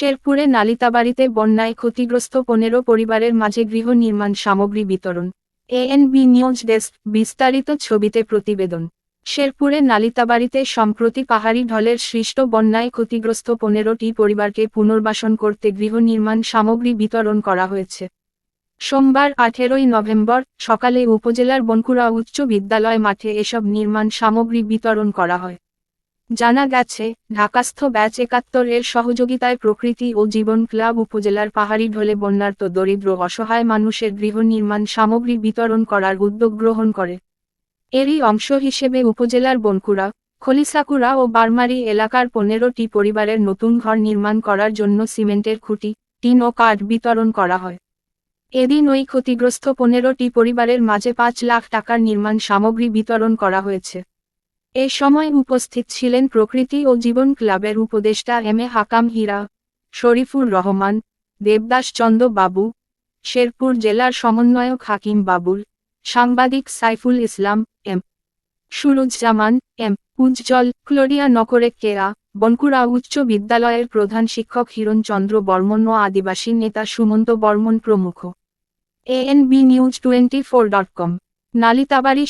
শেরপুরে নালিতাবাড়িতে বন্যায় ক্ষতিগ্রস্ত পনেরো পরিবারের মাঝে গৃহ নির্মাণ সামগ্রী বিতরণ। এএনবি নিউজ ডেস্ক বিস্তারিত ছবিতে প্রতিবেদন। শেরপুরে নালিতাবাড়িতে সম্প্রতি পাহাড়ি ঢলের সৃষ্ট বন্যায় ক্ষতিগ্রস্ত পনেরোটি পরিবারকে পুনর্বাসন করতে গৃহ নির্মাণ সামগ্রী বিতরণ করা হয়েছে। সোমবার আঠেরোই নভেম্বর সকালে উপজেলার বনকুড়া উচ্চ বিদ্যালয় মাঠে এসব নির্মাণ সামগ্রী বিতরণ করা হয়। জানা গেছে, ঢাকাস্থ ব্যাচ একাত্তর এর সহযোগিতায় প্রকৃতি ও জীবন ক্লাব উপজেলার পাহাড়ি ঢলে বন্যার্ত দরিদ্র অসহায় মানুষের গৃহ নির্মাণ সামগ্রী বিতরণ করার উদ্যোগ গ্রহণ করে। এরই অংশ হিসেবে উপজেলার বনকুড়া, খলিসাকুড়া ও বারমারি এলাকার পনেরোটি পরিবারের নতুন ঘর নির্মাণ করার জন্য সিমেন্টের খুঁটি, টিন ও কাঠ বিতরণ করা হয়। এদিন ওই ক্ষতিগ্রস্ত পনেরোটি পরিবারের মাঝে পাঁচ লাখ টাকার নির্মাণ সামগ্রী বিতরণ করা হয়েছে। এ সময় উপস্থিত ছিলেন প্রকৃতি ও জীবন ক্লাবের উপদেষ্টা এম এ হাকাম হীরা, শরীফুর রহমান, দেবদাস চন্দ্র বাবু, শেরপুর জেলার সমন্বয়ক হাকিম বাবুল, সাংবাদিক সাইফুল ইসলাম, এম সুরুজ্জামান, এম উজ্জ্বল, ক্লোরিয়া নকরে কেরা, বনকুড়া উচ্চ বিদ্যালয়ের প্রধান শিক্ষক হিরণ চন্দ্র বর্মন ও আদিবাসী নেতা সুমন্ত বর্মন প্রমুখ। ANB news twenty four dot com, Nalitabari